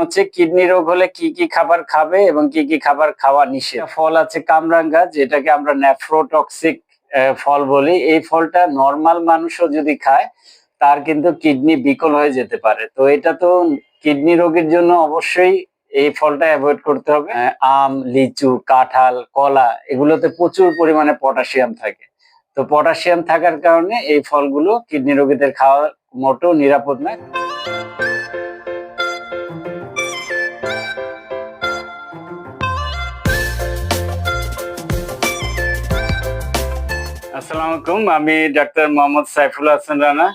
হচ্ছে, কিডনি রোগ হলে কি কি খাবার খাবে এবং কি কি খাবার খাওয়া নিষেধ? ফল আছে কামরাঙ্গা, যেটাকে আমরা নেফ্রোটক্সিক ফল বলি। এই ফলটা নর্মাল মানুষও যদি খায়, তার কিন্তু কিডনি বিকল হয়ে যেতে পারে। তো এটা তো কিডনি রোগের জন্য অবশ্যই এই ফলটা অ্যাভয়েড করতে হবে। আম, লিচু, কাঁঠাল, কলা, এগুলোতে প্রচুর পরিমাণে পটাশিয়াম থাকে। তো পটাশিয়াম থাকার কারণে এই ফলগুলো কিডনি রোগীদের খাওয়া মোটেও নিরাপদ নয়। আসসালামু আলাইকুম। আমি ডাক্তার মোহাম্মদ সাইফুল হাসান রানা।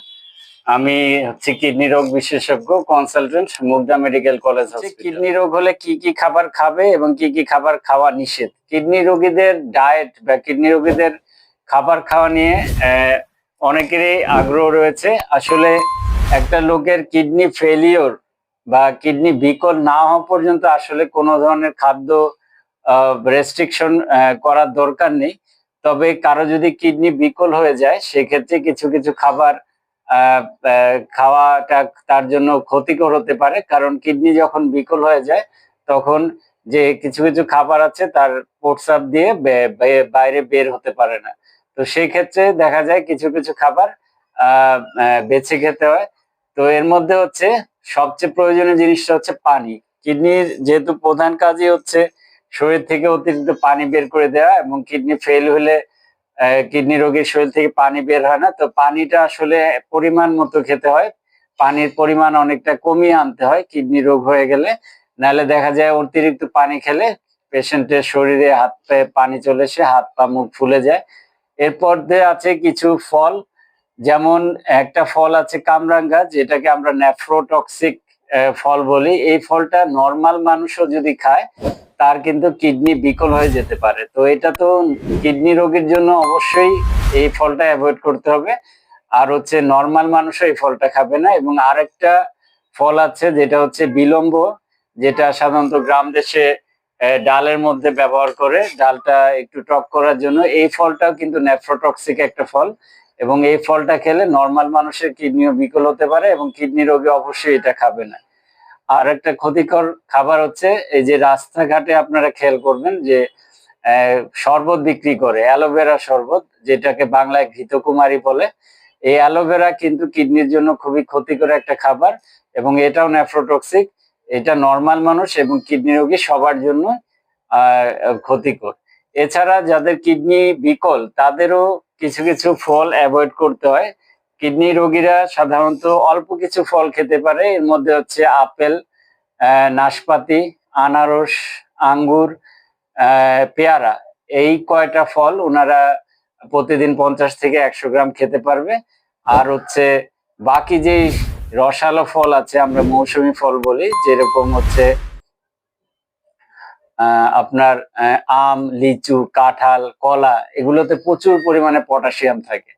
আমি হচ্ছে কিডনি রোগ বিশেষজ্ঞ consultant Mugda medical college kidney রোগ হলে কি কি খাবার খাবে এবং কি কি খাবার খাওয়া নিষেধ? কিডনি রোগীদের ডায়েট বা কিডনি রোগীদের খাবার খাওয়া নিয়ে আহ, অনেকেরই আগ্রহ রয়েছে। আসলে একটা লোকের কিডনি ফেলিওর বা কিডনি বিকল না হওয়া পর্যন্ত আসলে কোনো ধরনের খাদ্য রেস্ট্রিকশন করার দরকার নেই। তবে কারও যদি কিডনি বিকল হয়ে যায়, সেক্ষেত্রে কিছু কিছু খাবার খাওয়াটা তার জন্য ক্ষতিকর হতে পারে। কারণ কিডনি যখন বিকল হয়ে যায়, তখন যে কিছু কিছু খাবার আছে, তার প্রস্রাব দিয়ে বাইরে বের হতে পারে না। তো সেই ক্ষেত্রে দেখা যায় কিছু কিছু খাবার বেছে খেতে হয়। তো এর মধ্যে হচ্ছে সবচেয়ে প্রয়োজনীয় জিনিসটা হচ্ছে পানি। কিডনির যেহেতু প্রধান কাজই হচ্ছে শরীর থেকে অতিরিক্ত পানি বের করে দেওয়া এবং কিডনি ফেল হলে কিডনি রোগীর শরীর থেকে পানি বের হয় না। তো পানিটা আসলে পরিমাণ মতো খেতে হয়। পানির পরিমাণ অনেকটা কমিয়ে আনতে হয় কিডনি রোগ হয়ে গেলে। নাহলে দেখা যায় অতিরিক্ত পানি খেলে পেশেন্টের শরীরে হাত পায়ে পানি চলে এসে হাত পা, মুখ ফুলে যায়। এরপর আছে কিছু ফল। যেমন একটা ফল আছে কামরাঙ্গা, যেটাকে আমরা নেফ্রোটক্সিক ফল বলি। এই ফলটা নর্মাল মানুষও যদি খায় তার কিন্তু কিডনি বিকল হয়ে যেতে পারে। তো এটা তো কিডনি রোগীর জন্য অবশ্যই এই ফলটা অ্যাভয়েড করতে হবে। আর হচ্ছে নর্মাল মানুষও এই ফলটা খাবে না। এবং আরেকটা ফল আছে যেটা হচ্ছে বিলম্ব, যেটা সাধারণত গ্রাম দেশে ডালের মধ্যে ব্যবহার করে। ডালটা একটু টক করার জন্য। এই ফলটাও কিন্তু নেফ্রোটক্সিক একটা ফল। এবং এই ফলটা খেলে নর্মাল মানুষের কিডনিও বিকল হতে পারে এবং কিডনি রোগী অবশ্যই এটা খাবে না। আর একটা ক্ষতিকর খাবার হচ্ছে এই যে রাস্তাঘাটে আপনারা খেয়াল করবেন যে শরবত বিক্রি করে, অ্যালোভেরা শরবত, যেটাকে বাংলায় ঘৃতকুমারী বলে। এই অ্যালোভেরা কিন্তু কিডনির জন্য খুবই ক্ষতিকর একটা খাবার এবং এটাও নেফ্রোটক্সিক এটা নর্মাল মানুষ এবং কিডনি রোগী সবার জন্য ক্ষতিকর। এছাড়া যাদের কিডনি বিকল, তাদেরও কিছু কিছু ফল অ্যাভয়েড করতে হয়। কিডনি রোগীরা সাধারণত অল্প কিছু ফল খেতে পারে। এর মধ্যে হচ্ছে আপেল নাশপাতি, আনারস, আঙ্গুর পেয়ারা। এই কয়টা ফল ওনারা প্রতিদিন পঞ্চাশ থেকে একশো গ্রাম খেতে পারবে। আর হচ্ছে বাকি যে রসালো ফল আছে, আমরা মৌসুমী ফল বলি, যেরকম হচ্ছে আপনার আম, লিচু, কাঁঠাল, কলা, এগুলোতে প্রচুর পরিমাণে পটাশিয়াম থাকে।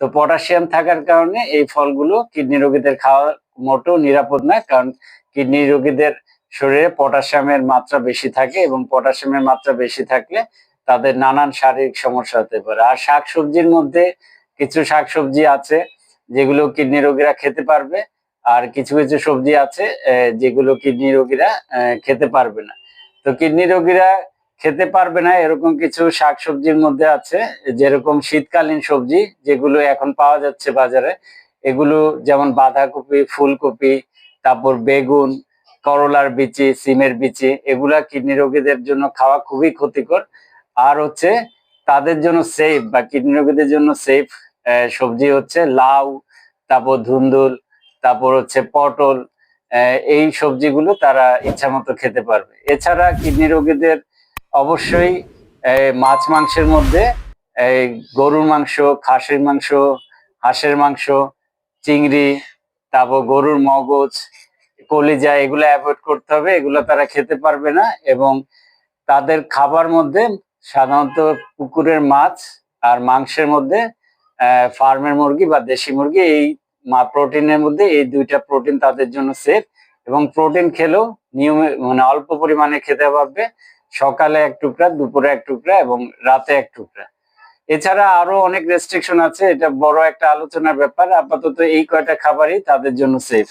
তো পটাশিয়াম থাকার কারণে এই ফলগুলো কিডনি রোগীদের খাওয়া মোটেও নিরাপদ নয়, কারণ কিডনি রোগীদের শরীরে পটাশিয়ামের মাত্রা বেশি থাকে এবং পটাশিয়ামের মাত্রা বেশি থাকলে তাদের নানান শারীরিক সমস্যা হতে পারে। আর শাকসবজির মধ্যে কিছু শাকসবজি আছে যেগুলো কিডনি রোগীরা খেতে পারবে, আর কিছু কিছু সবজি আছে যেগুলো কিডনি রোগীরা খেতে পারবে না। তো কিডনি রোগীরা খেতে পারবে না, এরকম কিছু শাকসবজির মধ্যে আছে, যেরকম শীতকালীন সবজি, যেগুলো এখন পাওয়া যাচ্ছে বাজারে। এগুলো যেমন বাঁধাকপি, ফুলকপি, তারপর বেগুন, করলার বিচি, সিমের বিচি, এগুলা কিডনি রোগীদের জন্য খাওয়া খুবই ক্ষতিকর। আর হচ্ছে তাদের জন্য সেফ বা কিডনি রোগীদের জন্য সেফ সবজি হচ্ছে লাউ, তারপর ধুন্দুল, তারপর হচ্ছে পটল এই সবজিগুলো তারা ইচ্ছা মতো খেতে পারবে। এছাড়া কিডনি রোগীদের অবশ্যই মাছ মাংসের মধ্যে, এই গরুর মাংস, খাসির মাংস, হাঁসের মাংস, চিংড়ি, তারপর গরুর মগজ, কলিজা, এগুলো অ্যাভয়েড করতে হবে। এগুলো তারা খেতে পারবে না এবং তাদের খাবার মধ্যে সাধারণত পুকুরের মাছ আর মাংসের মধ্যে ফার্মের মুরগি বা দেশি মুরগি, এই প্রোটিনের মধ্যে এই দুইটা প্রোটিন তাদের জন্য সেফ এবং প্রোটিন খেলেও নিয়মে মানে অল্প পরিমাণে খেতে পারবে। সকালে এক টুকরা, দুপুরে এক টুকরা এবং রাতে এক টুকরা। এছাড়া আরও অনেক রেস্ট্রিকশন আছে, এটা বড় একটা আলোচনার ব্যাপার। আপাতত এই কয়টা খাবারই তাদের জন্য সেফ